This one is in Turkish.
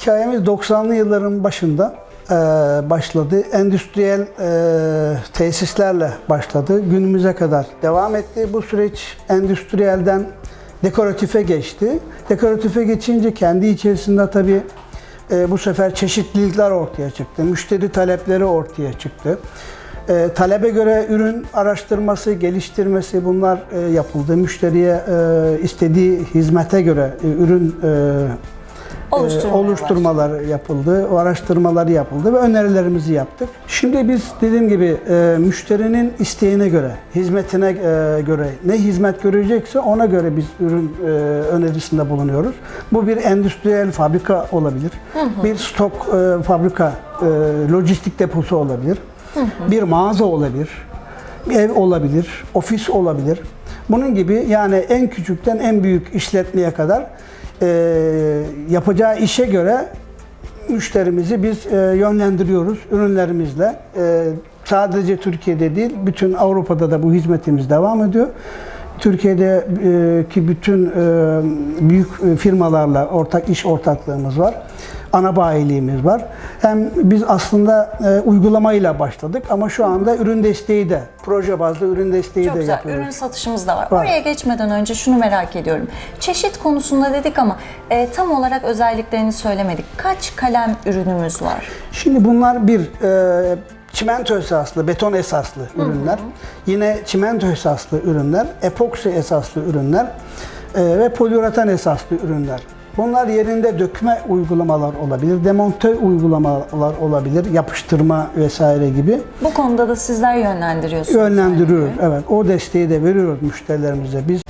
Hikayemiz 90'lı yılların başında e, başladı. Endüstriyel e, tesislerle başladı. Günümüze kadar devam etti. Bu süreç endüstriyelden dekoratife geçti. Dekoratife geçince kendi içerisinde tabii e, bu sefer çeşitlilikler ortaya çıktı. Müşteri talepleri ortaya çıktı. E, talebe göre ürün araştırması, geliştirmesi bunlar e, yapıldı. Müşteriye e, istediği hizmete göre e, ürün e, Oluşturmaya e, oluşturmalar yapıldı, o araştırmaları yapıldı ve önerilerimizi yaptık. Şimdi biz dediğim gibi e, müşterinin isteğine göre, hizmetine e, göre ne hizmet görecekse ona göre biz ürün e, önerisinde bulunuyoruz. Bu bir endüstriyel fabrika olabilir, bir stok e, fabrika, e, lojistik deposu olabilir, bir mağaza olabilir, bir ev olabilir, ofis olabilir. Bunun gibi yani en küçükten en büyük işletmeye kadar e, yapacağı işe göre müşterimizi biz e, yönlendiriyoruz ürünlerimizle. E, sadece Türkiye'de değil, bütün Avrupa'da da bu hizmetimiz devam ediyor. Türkiye'deki bütün e, büyük e, firmalarla ortak iş ortaklığımız var. Ana bayiliğimiz var. Hem biz aslında e, uygulamayla başladık ama şu anda ürün desteği de, proje bazlı ürün desteği Çok de güzel. yapıyoruz. Ürün satışımız da var. Var. Oraya geçmeden önce şunu merak ediyorum. Çeşit konusunda dedik ama e, tam olarak özelliklerini söylemedik. Kaç kalem ürünümüz var? Şimdi bunlar bir e, çimento esaslı, beton esaslı ürünler. Yine çimento esaslı ürünler, epoksi esaslı ürünler e, ve poliuretan esaslı ürünler. Bunlar yerinde dökme uygulamalar olabilir, demonte uygulamalar olabilir, yapıştırma vesaire gibi. Bu konuda da sizler yönlendiriyorsunuz. Yönlendiriyoruz. Evet, o desteği de veriyoruz müşterilerimize. Biz